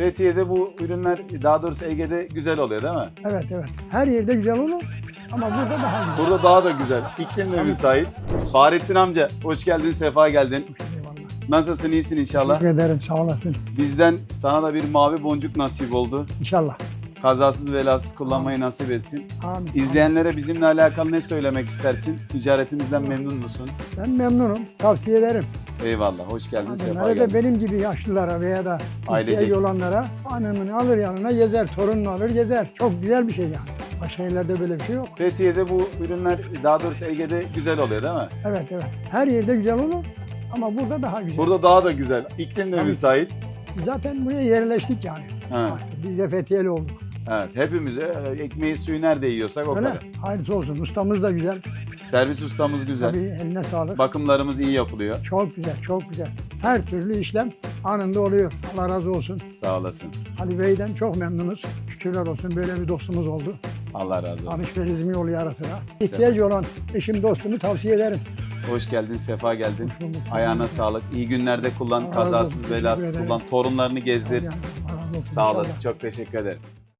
Fethiye'de bu ürünler daha doğrusu Ege'de güzel oluyor değil mi? Evet evet. Her yerde güzel olur ama burada daha güzel. Burada daha da güzel. İklim de müsait. Fahrettin amca hoş geldin, sefa geldin. Eyvallah. Nasılsın, iyisin inşallah. Teşekkür ederim sağ olasın. Bizden sana da bir mavi boncuk nasip oldu. İnşallah. Kazasız belasız kullanmayı nasip etsin. Amin. İzleyenlere bizimle alakalı ne söylemek istersin? Ticaretimizden memnun musun? Ben memnunum. Tavsiye ederim. Eyvallah, hoş geldin, sefa Adamlara da geldin. benim gibi yaşlılara veya da Ailecek. ihtiyaç olanlara hanımını alır yanına gezer, torununu alır gezer. Çok güzel bir şey yani. Başka yerlerde böyle bir şey yok. Fethiye'de bu ürünler daha doğrusu Ege'de güzel oluyor değil mi? Evet evet. Her yerde güzel olur ama burada daha güzel. Burada daha da güzel. İklim de Tabii. müsait. Zaten buraya yerleştik yani. Ha, Artık Biz de Fethiye'li olduk. Evet. Hepimiz e, ekmeği suyu nerede yiyorsak o Öyle. kadar. Hayırlısı olsun. Ustamız da güzel. Servis ustamız güzel. Tabii eline sağlık. Bakımlarımız iyi yapılıyor. Çok güzel, çok güzel. Her türlü işlem anında oluyor. Allah razı olsun. Sağ olasın. Ali Bey'den çok memnunuz. Şükürler olsun böyle bir dostumuz oldu. Allah razı olsun. Alışverişimi oluyor ara sıra. İhtiyacı olan eşim dostumu tavsiye ederim. Hoş geldin, sefa geldin. Hoş bulduk. Ayağına sağlık. İyi günlerde kullan, Allah razı olsun. kazasız Teşekkür belasız ederim. kullan. Torunlarını gezdir. Allah razı olsun Sağ inşallah. olasın. Çok teşekkür ederim.